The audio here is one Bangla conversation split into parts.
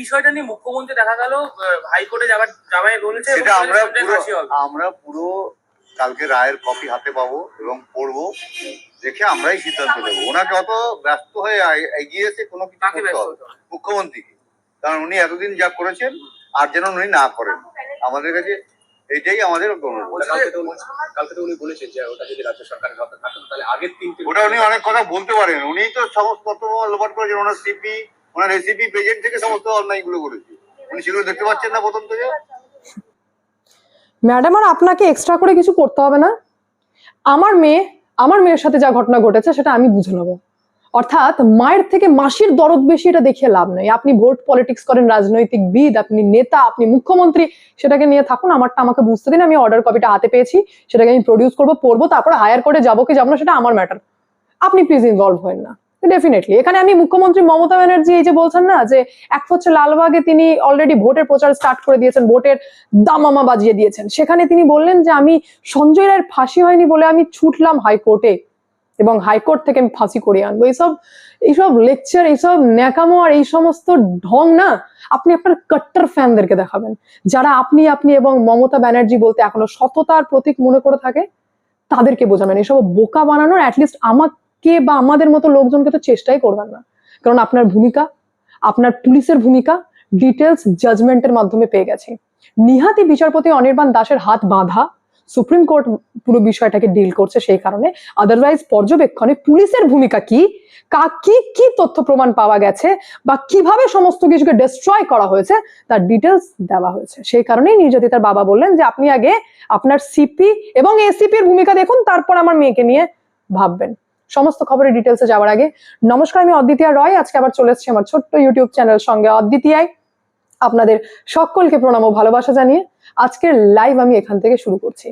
বিষয়টা নিয়ে মুখ্যমন্ত্রী দেখা গেল হাইকোর্টে যাবার জামাই বলেছে সেটা আমরা পুরো আমরা পুরো কালকে রায়ের কপি হাতে পাবো এবং পড়ব দেখে আমরাই সিদ্ধান্ত দেবো ওনাকে অত ব্যস্ত হয়ে আ- এগিয়ে কোনো কিছু? মুখ্যমন্ত্রীকে। কারণ উনি এতদিন যা করেছেন আর যেন উনি না করেন। আমাদের কাছে এটাই আমাদের অনুরোধ। কালকে তো উনি- বলেছেন যে ওটা যদি রাজ্য সরকারের হাতে থাকতো তাহলে আগের তিনটে ওটা উনি অনেক কথা বলতে পারেন। উনি তো সমস্ত তথ্য লোপাট করেছেন ওনার সিপি ওনার প্রেজেন্ট থেকে সমস্ত উনি সেগুলো দেখতে পাচ্ছেন না প্রথম থেকে। ম্যাডাম, আর আপনাকে এক্সট্রা করে কিছু করতে হবে না? আমার মেয়ে, আমার মেয়ের সাথে যা ঘটনা ঘটেছে সেটা আমি বুঝে নেব। অর্থাৎ মায়ের থেকে মাসির দরদ বেশি এটা দেখিয়ে লাভ নেই। আপনি ভোট পলিটিক্স করেন, রাজনৈতিক বিদ, আপনি নেতা, আপনি মুখ্যমন্ত্রী, সেটাকে নিয়ে থাকুন, আমারটা আমাকে বুঝতে দিন, আমি অর্ডার কপিটা হাতে পেয়েছি, সেটাকে আমি প্রডিউস করব, পড়ব, তারপরে হায়ার করে যাব কি যাব না সেটা আমার ম্যাটার আপনি প্লিজ ইনভলভ হবেন না। ডেফিনেটলি এখানে আমি মুখ্যমন্ত্রী মমতা ব্যানার্জি এই যে বলছেন না, যে এক হচ্ছে লালবাগে তিনি অলরেডি ভোটের প্রচার স্টার্ট করে দিয়েছেন, ভোটের দামামা বাজিয়ে দিয়েছেন। সেখানে তিনি বললেন যে, আমি সঞ্জয় রায়ের ফাঁসি হয়নি বলে আমি ছুটলাম হাইকোর্টে এবং হাইকোর্ট থেকে আমি ফাঁসি করিয়ে আনব। এইসব এইসব লেকচার এইসব ন্যাকামো আর এই সমস্ত ঢং না, আপনি আপনার কট্টার ফ্যানদেরকে দেখাবেন। যারা আপনি আপনি এবং মমতা ব্যানার্জি বলতে এখনও সততার প্রতীক মনে করে থাকে, তাদেরকে বোঝাবেন। এসব বোকা বানানোর অ্যাটলিস্ট আমাকে বা আমাদের মতো লোকজনকে তো চেষ্টাই করবেন না। কারণ আপনার ভূমিকা, আপনার পুলিশের ভূমিকা ডিটেলস জাজমেন্টের মাধ্যমে পেয়ে গেছি। নিহাতি বিচারপতি অনির্বাণ দাসের হাত বাঁধা সুপ্রিম কোর্ট পুরো বিষয়টাকে ডিল করছে সেই কারণে। আদারওয়াইজ পর্যবেক্ষণে পুলিশের ভূমিকা কি? কা কি কি তথ্য প্রমাণ পাওয়া গেছে বা কীভাবে সমস্ত কিছুকে ডিস্ট্রয় করা হয়েছে, তার ডিটেলস দেওয়া হয়েছে। সেই কারণেই নির্যাতিতার বাবা বললেন যে, আপনি আগে আপনার সিপি এবং এসিপির ভূমিকা দেখুন, তারপর আমার মেয়েকে নিয়ে ভাববেন। সমস্ত খবরের ডিটেলসে যাওয়ার আগে নমস্কার, আমি অদ্বিতীয়া রয়। আজকে আবার চলে এসেছি আমার ছোট্ট ইউটিউব চ্যানেল সঙ্গে অদ্বিতীয়ায়। আপনাদের সকলকে প্রণাম ও ভালোবাসা জানিয়ে আজকের লাইভ আমি এখান থেকে শুরু করছি।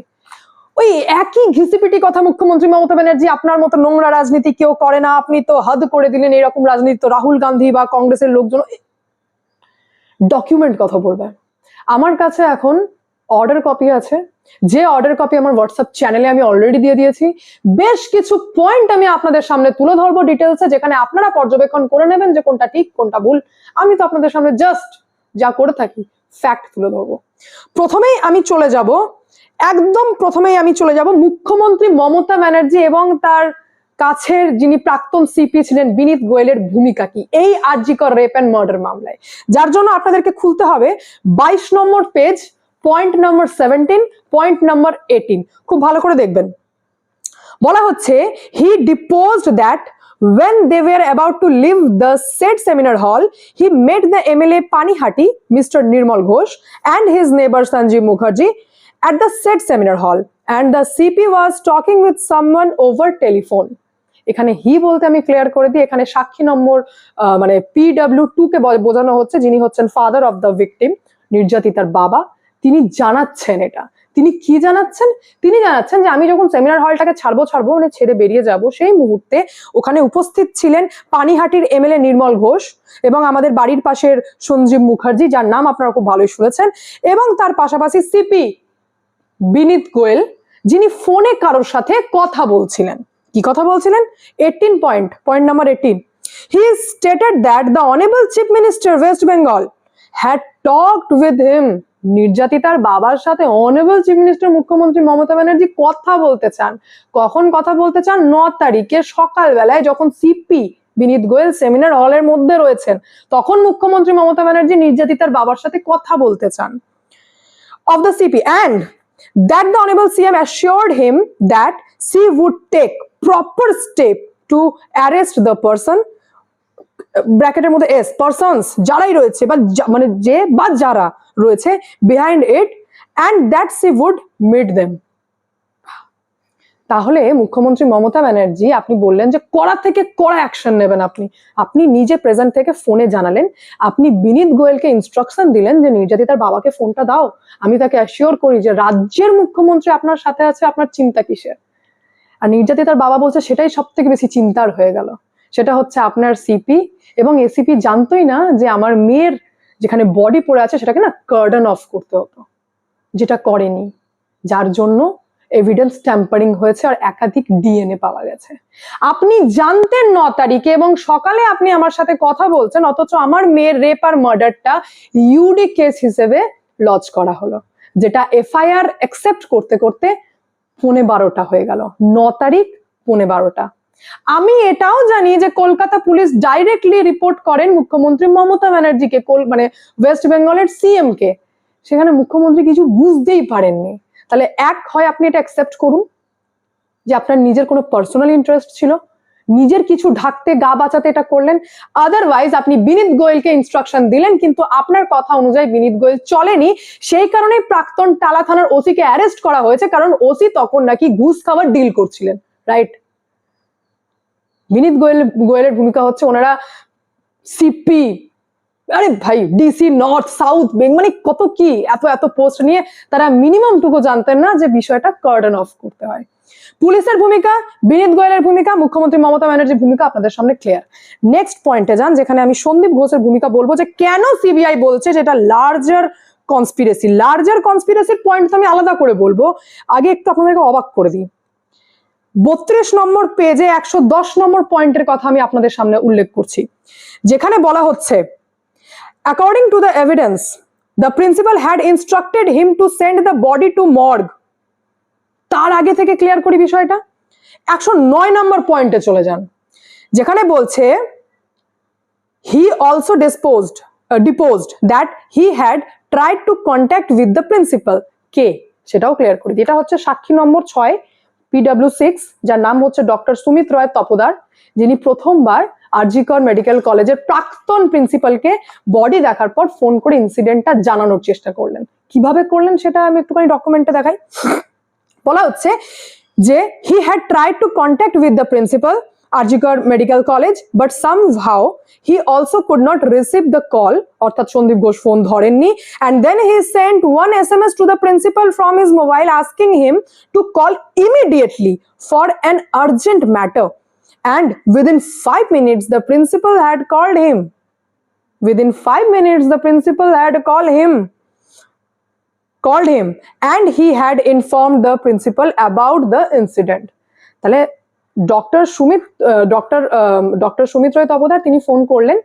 ওই একই ঘিসিপিটি কথা মুখ্যমন্ত্রী মমতা ব্যানার্জি, আপনার মতো নোংরা রাজনীতি কেউ করে না, আপনি তো হাদ করে দিলেন এরকম রাজনীতি। তো রাহুল গান্ধী বা কংগ্রেসের লোকজন ডকুমেন্ট কথা বলবে। আমার কাছে এখন অর্ডার কপি আছে। যে অর্ডার কপি আমার হোয়াটসঅ্যাপ চ্যানেলে আমি অলরেডি দিয়ে দিয়েছি। বেশ কিছু পয়েন্ট আমি আপনাদের সামনে তুলে ধরবো ডিটেলসে যেখানে আপনারা পর্যবেক্ষণ করে নেবেন যে কোনটা ঠিক, কোনটা ভুল। আমি তো আপনাদের সামনে জাস্ট যা করে থাকি ফ্যাক্ট তুলে ধরবো। প্রথমেই আমি চলে যাব, একদম প্রথমেই আমি চলে যাব মুখ্যমন্ত্রী মমতা ব্যানার্জি এবং তার কাছের যিনি প্রাক্তন সিপি ছিলেন বিনীত গোয়েলের ভূমিকা কি, এই আরজিকর রেপ অ্যান্ড মার্ডার মামলায়। যার জন্য আপনাদেরকে খুলতে হবে বাইশ number page point number seventeen point number eighteen খুব ভালো করে দেখবেন বলা হচ্ছে he deposed that when they were about to leave the said seminar hall he met the mla panihati mr nirmal ghosh and his neighbor sanjeev mukherjee at the said seminar hall and the cp was talking with someone over telephone এখানে হি বলতে আমি ক্লিয়ার করে দিই এখানে সাক্ষী নম্বর মানে পিডব্লিউ টু কে বোঝানো হচ্ছে যিনি হচ্ছেন ফাদার অফ দ্য ভিকটিম নির্যাতিতার বাবা তিনি জানাচ্ছেন এটা। তিনি কি জানাচ্ছেন? তিনি জানাচ্ছেন যে আমি যখন সেমিনার হলটাকে ছাড়বো ছাড়বো মানে ছেড়ে বেরিয়ে যাব, সেই মুহূর্তে ওখানে উপস্থিত ছিলেন পানিহাটির এমএলএ নির্মল ঘোষ এবং আমাদের বাড়ির পাশের সঞ্জীব মুখার্জি, যার নাম আপনারা খুব ভালোই শুনেছেন, এবং তার পাশাপাশি সিপি বিনীত গোয়েল, যিনি ফোনে কারোর সাথে কথা বলছিলেন। কি কথা বলছিলেন? Eighteen point point number eighteen he stated that the honourable chief minister West Bengal had talked with him নির্যাতিতার বাবার সাথে অনেবল চিফ মিনিস্টার মুখ্যমন্ত্রী মমতা ব্যানার্জি কথা বলতে চান। কখন কথা বলতে চান? ন তারিখে সকালবেলায় যখন সিপি বিনীত গোয়েল সেমিনার হলের মধ্যে রয়েছেন, তখন মুখ্যমন্ত্রী মমতা ব্যানার্জি নির্যাতিতার বাবার সাথে কথা বলতে চান। of the CP and that the Honorable CM assured him that she would take proper step to arrest the person ব্র্যাকেটের মধ্যে এস পারসনস যারাই রয়েছে বা মানে যে বা যারা রয়েছে behind it and that she would meet them তাহলে মুখ্যমন্ত্রী মমতা ব্যানার্জি, আপনি বললেন যে কড়া থেকে কড়া অ্যাকশন নেবেন আপনি। আপনি নিজে প্রেজেন্ট থেকে ফোনে জানালেন, আপনি বিনীত গোয়েলকে ইনস্ট্রাকশন দিলেন যে নির্যাতিতার বাবাকে ফোনটা দাও। আমি তাকে অ্যাসিওর করি যে, রাজ্যের মুখ্যমন্ত্রী আপনার সাথে আছে, আপনার চিন্তা কিসের? আর নির্যাতিতার বাবা বলছে, সেটাই সব থেকে বেশি চিন্তার হয়ে গেল। সেটা হচ্ছে আপনার সিপি এবং এসিপি জানতোই না যে, আমার মেয়ের যেখানে বডি পড়ে আছে সেটাকে না কার্ডন অফ করতে হতো, যেটা করেনি। যার জন্য এভিডেন্স ট্যাম্পারিং হয়েছে আর একাধিক ডিএনএ পাওয়া গেছে। আপনি জানতেন ন তারিখে এবং সকালে আপনি আমার সাথে কথা বলছেন, অথচ আমার মেয়ের রেপ আর মার্ডারটা ইউডি কেস হিসেবে লজ করা হলো, যেটা এফআইআর অ্যাকসেপ্ট করতে করতে পৌনে বারোটা হয়ে গেল। ন তারিখ, পৌনে বারোটা। আমি এটাও জানি যে কলকাতা পুলিশ ডাইরেক্টলি রিপোর্ট করেন মুখ্যমন্ত্রী মমতা ব্যানার্জিকে মানে ওয়েস্ট বেঙ্গলের সিএম কে। সেখানে মুখ্যমন্ত্রী কিছু বুঝতেই পারেননি। তাহলে এক হয় আপনি এটা অ্যাকসেপ্ট করুন, যে আপনার নিজের কোনো পার্সোনাল ইন্টারেস্ট ছিল, নিজের কিছু ঢাকতে গা বাঁচাতে এটা করলেন আদারওয়াইজ আপনি বিনীত গোয়েলকে ইনস্ট্রাকশন দিলেন, কিন্তু আপনার কথা অনুযায়ী বিনীত গোয়েল চলেনি। সেই কারণেই প্রাক্তন টালা থানার ওসিকে অ্যারেস্ট করা হয়েছে, কারণ ওসি তখন নাকি ঘুষ খাওয়ার ডিল করছিলেন রাইট বিনীত গোয়েল, গোয়েলের ভূমিকা হচ্ছে ওনারা সিপি আরে ভাই ডিসি নর্থ সাউথ বেঙ্গ মানে কত কি, এত এত পোস্ট নিয়ে তারা মিনিমাম টুকু জানতেন না যে বিষয়টা কার্ডন অফ করতে হয়। পুলিশের ভূমিকা, বিনীত গোয়েলের ভূমিকা, মুখ্যমন্ত্রী মমতা ব্যানার্জির ভূমিকা আপনাদের সামনে ক্লিয়ার নেক্সট পয়েন্টে যান, যেখানে আমি সন্দীপ ঘোষের ভূমিকা বলব যে কেন সিবিআই বলছে যেটা লার্জার কনস্পিরেসি লার্জার কনস্পিরেসির পয়েন্ট তো আমি আলাদা করে বলব। আগে একটু আপনাদেরকে অবাক করে দিই। বত্রিশ নম্বর পেজে একশো দশ নম্বর পয়েন্টের কথা আমি আপনাদের সামনে উল্লেখ করছি। যেখানে বলা হচ্ছে according to the evidence the principal had instructed him to send the body to morgue তার আগে থেকে ক্লিয়ার করি বিষয়টা? একশো নয় নম্বর পয়েন্টে চলে যান। যেখানে বলছে he also disposed deposed that he had tried to contact with the principal কে? সেটাও ক্লিয়ার করি। এটা হচ্ছে সাক্ষী নম্বর ছয় পিডাব্লিউ সিক্স যার নাম হচ্ছে ডক্টর সুমিত রয় তপদার, যিনি প্রথমবার আরজিকর মেডিকেল কলেজের প্রাক্তন প্রিন্সিপালকে বডি দেখার পর ফোন করে ইনসিডেন্টটা জানানোর চেষ্টা করলেন। কীভাবে করলেন সেটা আমি একটুখানি ডকুমেন্টে দেখাই। বলা হচ্ছে যে he had tried to contact with the principal RG Kar Medical College but somehow he also could not receive the call অর্থাৎ Sandeep Ghosh phone ধরেননি and then he sent one S M S to the principal from his mobile asking him to call immediately for an urgent matter and within five minutes the principal had called him within five minutes the principal had called him called him and he had informed the principal about the incident তাহলে Doctor Sumit doctor doctor Sumit Roy Tapodar তিনি ফোন করলেন।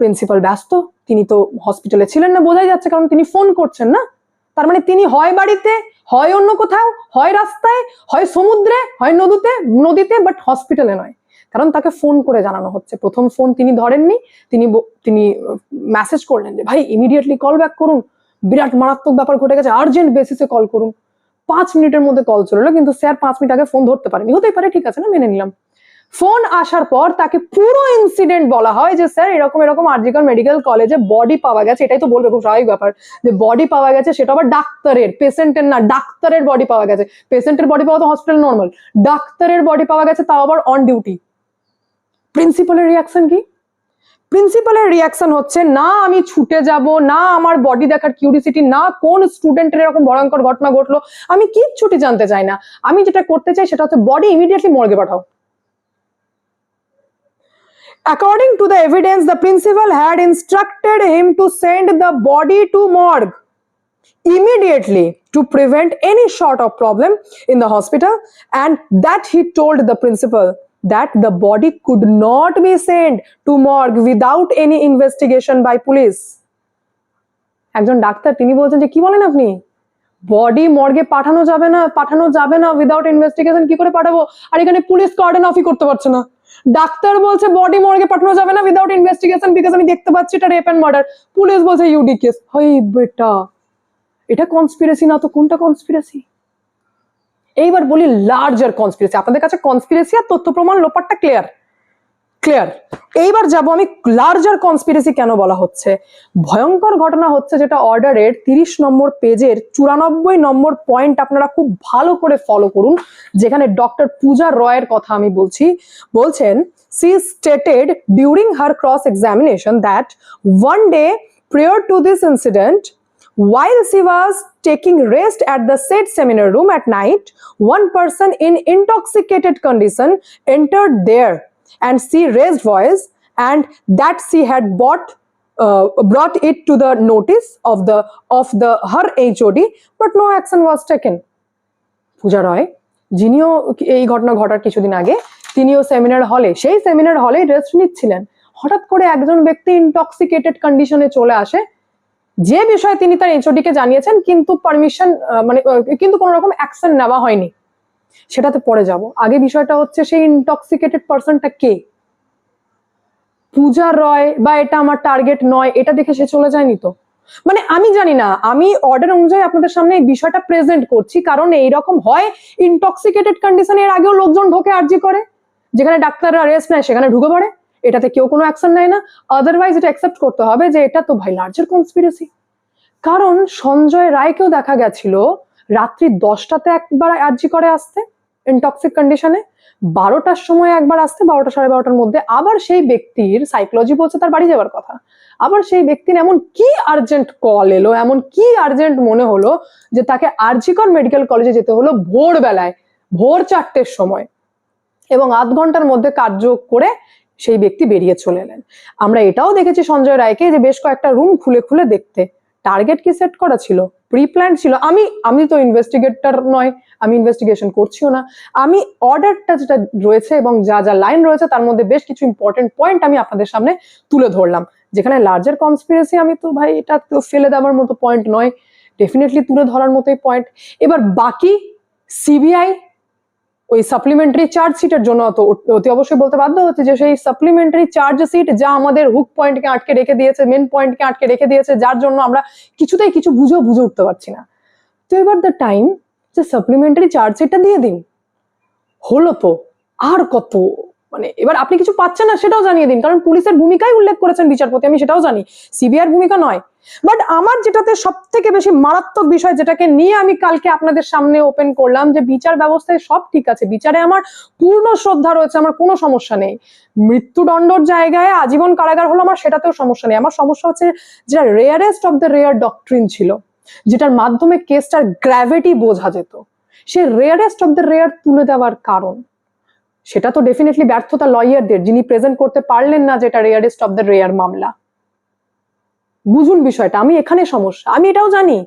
প্রিন্সিপাল ব্যস্ত, তিনি তো হসপিটালে ছিলেন না, বোঝাই যাচ্ছে কারণ তিনি ফোন করছেন না। তার মানে তিনি হয় বাড়িতে, হয় অন্য কোথাও, হয় রাস্তায়, হয় সমুদ্রে, হয় নদীতে নদীতে বাট হসপিটালে নয়। কারণ তাকে ফোন করে জানানো হচ্ছে। প্রথম ফোন তিনি ধরেননি, তিনি তিনি মেসেজ করলেন যে, ভাই ইমিডিয়েটলি কল ব্যাক করুন। বিরাট মারাত্মক ব্যাপার ঘটে গেছে আর্জেন্ট বেসিসে কল করুন। পাঁচ মিনিটের মধ্যে কল চলে এলো, কিন্তু স্যার পাঁচ মিনিট আগে ফোন ধরতে পারেনি। হতেই পারে, ঠিক আছে না, মেনে নিলাম। ফোন আসার পর তাকে পুরো ইনসিডেন্ট বলা হয় যে স্যার এরকম এরকম আরজিকর মেডিকেল কলেজে বডি পাওয়া গেছে। এটাই তো বলবে, খুব স্বাভাবিক ব্যাপার। যে বডি পাওয়া গেছে, সেটা আবার ডাক্তারের পেশেন্টের না, ডাক্তারের বডি পাওয়া গেছে। পেশেন্টের বডি পাওয়া তো হসপিটাল নর্মাল ডাক্তারের বডি পাওয়া গেছে, তাও আবার অন ডিউটি প্রিন্সিপালের রিয়াকশন কি? প্রিন্সিপালের রিয়াকশন হচ্ছে না আমি ছুটে যাব না আমার বডি দেখার কিউরিসিটি না কোন স্টুডেন্টের এরকম ভয়ঙ্কর ঘটনা ঘটলো আমি কিচ্ছুটি জানতে চাই না আমি যেটা করতে চাই সেটা হচ্ছে বডি ইমিডিয়েটলি মর্গে পাঠাও According to the evidence, the principal had instructed him to send the body to morgue immediately to prevent any sort of problem in the hospital and that he told the principal that the body could not be sent to morgue without any investigation by police. একজন ডাক্তার, তিনি বলছেন যে, কি বলেন আপনি? বডি মর্গে পাঠানো যাবে না, পাঠানো যাবে না উইদাউট ইনভেস্টিগেশন কি করে পাঠাবো? আর এখানে পুলিশ কার্ডেন অফই করতে পারছে না। ডাক্তার বলছে বডি মর্গে পাঠানো যাবে না উইদাউট ইনভেস্টিগেশন বিকজ আমি দেখতে পাচ্ছি এটা রেপ অ্যান্ড মার্ডার পুলিশ বলছে ইউডি কেস হই বেটা, এটা কনস্পিরেসি না তো, কোনটা কনস্পিরেসি এইবার বলি লার্জার কনস্পিরেসি আপনাদের কাছে কনস্পিরেসি আর তথ্য প্রমাণ লোপারটা ক্লিয়ার ক্লিয়ার এইবার যাব আমি লার্জার কনস্পিরেসি কেন বলা হচ্ছে? ভয়ঙ্কর ঘটনা হচ্ছে যেটা অর্ডারের তিরিশ নম্বর পেজের চুরানব্বই নম্বর পয়েন্ট আপনারা খুব ভালো করে ফলো করুন, যেখানে ডক্টর পূজা রয়ের কথা আমি বলছি। বলছেন she stated during her cross examination that one day prior to this incident While she was taking rest at the said seminar room at night, one person in intoxicated condition entered there and she raised voice and that she had bought uh, brought it to the notice of the of the her HOD, but no action was taken. Puja রয় যিনিও এই ঘটনা ঘটার কিছুদিন আগে তিনিও সেমিনার হলে সেই সেমিনার হলে রেস্ট নিচ্ছিলেন হঠাৎ করে একজন ব্যক্তি ইনটক্সিকেটেড কন্ডিশনে চলে আসে যে বিষয়ে তিনি তার এইচওডি কে জানিয়েছেন, কিন্তু পারমিশন মানে কিন্তু কোনো রকম অ্যাকশন নেওয়া হয়নি। সেটাতে পরে যাব। আগে বিষয়টা হচ্ছে সেই ইনটক্সিকেটেড পার্সনটা কে? পূজা রয়, বা এটা আমার টার্গেট নয়, এটা দেখে সে চলে যায়নি তো? মানে আমি জানি না, আমি অর্ডার অনুযায়ী আপনাদের সামনে এই বিষয়টা প্রেজেন্ট করছি, কারণ এইরকম হয় ইনটক্সিকেটেড কন্ডিশনে এর আগেও লোকজন ঢোকে আর্জি করে, যেখানে ডাক্তাররা রেস্ট নেয়, সেখানে ঢুকে পড়ে। এটাতে কেউ কোনো অ্যাকশন নেয় না। আদারওয়াইজ এটা অ্যাকসেপ্ট করতে হবে যে এটা তো ভাই লার্জার কনস্পিরেসি কারণ সঞ্জয় রায়কেও দেখা গেছিল রাত্রি দশটাতে একবার আর্জি করে আসতে ইনটক্সিক কন্ডিশনে বারোটার সময় একবার আসতে, বারোটা সাড়ে বারোটার মধ্যে। আবার সেই ব্যক্তির সাইকোলজি বলছে তার বাড়ি যাওয়ার কথা। আবার সেই ব্যক্তির এমন কি আর্জেন্ট কল এলো, এমন কি আর্জেন্ট মনে হলো যে তাকে আরজিকর মেডিকেল কলেজে যেতে হলো ভোরবেলায়, ভোর চারটের সময়। এবং আধ ঘণ্টার মধ্যে কার্য করে সেই ব্যক্তি বেরিয়ে চলে এলেন। আমরা এটাও দেখেছি সঞ্জয় রায়কে যে বেশ কয়েকটা রুম খুলে খুলে দেখতে। টার্গেট কি সেট করা ছিল? প্রি প্ল্যান ছিল। আমি আমি তো ইনভেস্টিগেটর নয়, আমি ইনভেস্টিগেশন করছিও না। আমি অর্ডারটা যেটা রয়েছে এবং যা যা লাইন রয়েছে তার মধ্যে বেশ কিছু ইম্পর্টেন্ট পয়েন্ট আমি আপনাদের সামনে তুলে ধরলাম। যেখানে লার্জার কনস্পিরেসি আমি তো ভাই এটা তো ফেলে দেওয়ার মতো পয়েন্ট নয়। ডেফিনেটলি তুলে ধরার মতোই পয়েন্ট এবার বাকি সিবিআই ওই সাপ্লিমেন্টারি চার্জ সিটের জন্য অত অতি অবশ্যই বলতে বাধ্য হচ্ছে যে সেই সাপ্লিমেন্টারি চার্জ সিট যা আমাদের হুক পয়েন্টকে আটকে রেখে দিয়েছে মেন পয়েন্টকে আটকে রেখে দিয়েছে, যার জন্য আমরা কিছুতেই কিছু বুঝেও বুঝে উঠতে পারছি না। তো এবার দ্য টাইম যে সাপ্লিমেন্টারি চার্জ সিটটা দিয়ে দিন। হলো তো আর কত মানে এবার আপনি কিছু পাচ্ছেন না সেটাও জানিয়ে দিন। কারণ পুলিশের ভূমিকাই উল্লেখ করেছেন বিচারপতি, আমি সেটাও জানি। সিবিআইয়ের ভূমিকা নয়। বাট আমার যেটাতে সব থেকে বেশি মারাত্মক বিষয়, যেটাকে নিয়ে আমি কালকে আপনাদের সামনে ওপেন করলাম, যে বিচার ব্যবস্থায় সব ঠিক আছে। বিচারে আমার পূর্ণ শ্রদ্ধা রয়েছে, আমার কোনো সমস্যা নেই। মৃত্যুদণ্ডর জায়গায় আজীবন কারাগার হলো আমার, সেটাতেও সমস্যা নেই। আমার সমস্যা হচ্ছে যেটা rarest of the rare doctrine ছিল, যেটার মাধ্যমে কেসটার গ্র্যাভিটি বোঝা যেত। সে রেয়ারেস্ট অফ দ্য রেয়ার তুলে দেওয়ার কারণ। সেটা তো ডেফিনেটলি ব্যর্থতা লয়ারদের যিনি প্রেজেন্ট করতে পারলেন না যেটা রেয়ারেস্ট অফ দ্য রেয়ার মামলা। বুঝুন বিষয়টা, আমি এখানে সমস্যা। আমি এটাও জানি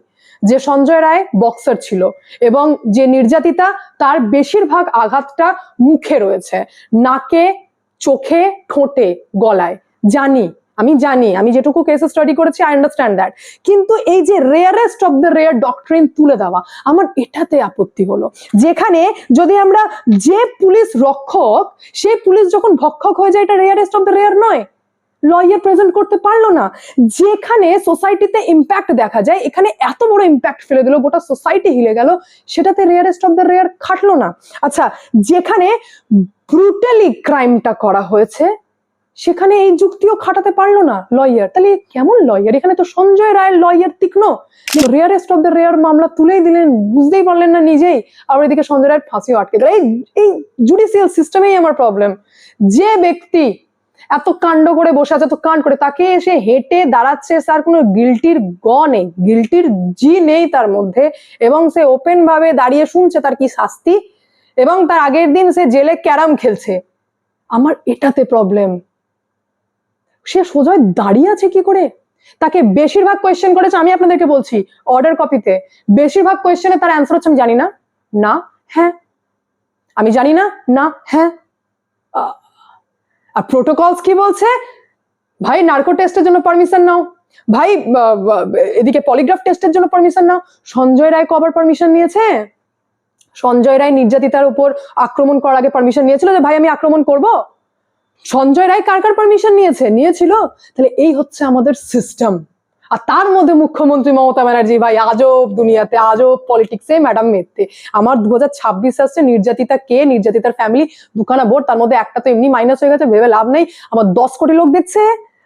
যে সঞ্জয় রায় বক্সার ছিল এবং যে নির্যাতিতা, তার বেশিরভাগ আঘাতটা মুখে রয়েছে, নাকে, চোখে, ঠোঁটে, গলায়। জানি আমি জানি, আমি যেটুকু কেস স্টাডি করেছি আই আন্ডারস্ট্যান্ড দ্যাট কিন্তু এই যে rarest of the rare doctrine তুলে দেওয়া, আমার এটাতে আপত্তি হলো। যেখানে যদি আমরা যে পুলিশ রক্ষক সে পুলিশ যখন ভক্ষক হয়ে যায়, এটা রেয়ারেস্ট অফ দ্য রেয়ার নয়। লয়ার প্রেজেন্ট করতে পারল না। যেখানে সোসাইটিতে ইম্প্যাক্ট দেখা যায়, এখানে এত বড় ইম্প্যাক্ট ফেলে দিল, গোটা সোসাইটি হিলে গেল, সেটাতে রেয়ারেস্ট অফ দ্য রেয়ার খাটলো না। আচ্ছা যেখানে ব্রুটালি ক্রাইমটা করা হয়েছে সেখানে এই যুক্তিও খাটাতে পারল না লয়ার তাহলে কেমন লয়ার এখানে তো সঞ্জয় রায়ের লয়ার তীক্ষ্ণ। রেয়ারেস্ট অফ দ্য রেয়ার মামলা তুলেই দিলেন, বুঝতেই পারলেন না নিজেই। আবার এদিকে সঞ্জয় রায়ের ফাঁসিও আটকে দিল এই এই জুডিশিয়াল সিস্টেমেই আমার প্রবলেম যে ব্যক্তি এত কাণ্ড করে বসে আছে, এত কাণ্ড করে, তাকে এসে হেঁটে দাঁড়াচ্ছে, তার কোনো গিলটির গ নেই গিলটির জি নেই তার মধ্যে। এবং সে ওপেন ভাবে দাঁড়িয়ে শুনছে তার কি শাস্তি। এবং তার আগের দিন সে জেলে ক্যারাম খেলছে। আমার এটাতে প্রবলেম সে সোজয় দাঁড়িয়ে আছে কি করে? তাকে বেশিরভাগ কোয়েশ্চেন করেছে, আমি আপনাদেরকে বলছি অর্ডার কপিতে বেশিরভাগ কোয়েশ্চেনে তার অ্যান্সার হচ্ছে, আমি জানি না। না হ্যাঁ। আমি জানি না না হ্যাঁ। আর প্রোটোকলস কি বলছে? ভাই নার্কো টেস্টের জন্য পারমিশন নাও। ভাই এদিকে পলিগ্রাফ টেস্টের জন্য পারমিশন নাও। সঞ্জয় রায় কবার পারমিশন নিয়েছে? সঞ্জয় রায় নির্যাতিতার উপর আক্রমণ করার আগে পারমিশন নিয়েছিল যে, ভাই, আমি আক্রমণ করব? সঞ্জয় রায় কার কার পারমিশন নিয়েছে? নিয়েছিল? তাহলে এই হচ্ছে আমাদের সিস্টেম আর তার মধ্যে মুখ্যমন্ত্রী মমতা ব্যানার্জি, ভাই, আজব দুনিয়াতে, আজব পলিটিক্সে ম্যাডাম মেতে। আমার দু হাজার ছাব্বিশ আসছে, নির্যাতিতা কে? নির্যাতিতার ফ্যামিলি দুখানা বোর্ড তার মধ্যে একটা তো এমনি মাইনাস হয়ে গেছে, ভেবে লাভ নেই। আমার দশ কোটি লোক দেখছে,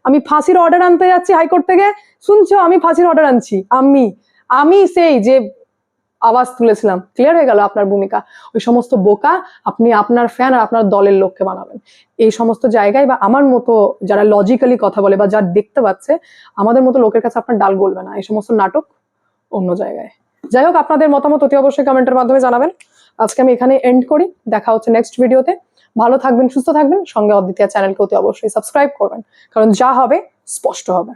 আমি ফাঁসির অর্ডার আনতে যাচ্ছি হাইকোর্ট থেকে। শুনছো, আমি ফাঁসির অর্ডার আনছি। আমি আমি সেই যে আওয়াজ তুলেছিলাম। ক্লিয়ার হয়ে গেল আপনার ভূমিকা? ওই সমস্ত বোকা আপনি আপনার ফ্যান আর আপনার দলের লোককে বানাবেন। এই সমস্ত জায়গায় বা আমার মতো যারা লজিক্যালি কথা বলে বা যারা দেখতে পাচ্ছে, আমাদের মতো লোকের কাছে আপনার ডাল গলবে না। এই সমস্ত নাটক অন্য জায়গায়। যাই হোক, আপনাদের মতামত অতি অবশ্যই কমেন্টের মাধ্যমে জানাবেন। আজকে আমি এখানে এন্ড করি। দেখা হচ্ছে নেক্সট ভিডিওতে ভালো থাকবেন, সুস্থ থাকবেন। সঙ্গে অদ্বিতীয় চ্যানেলকে অতি অবশ্যই সাবস্ক্রাইব করবেন। কারণ যা হবে, স্পষ্ট হবে।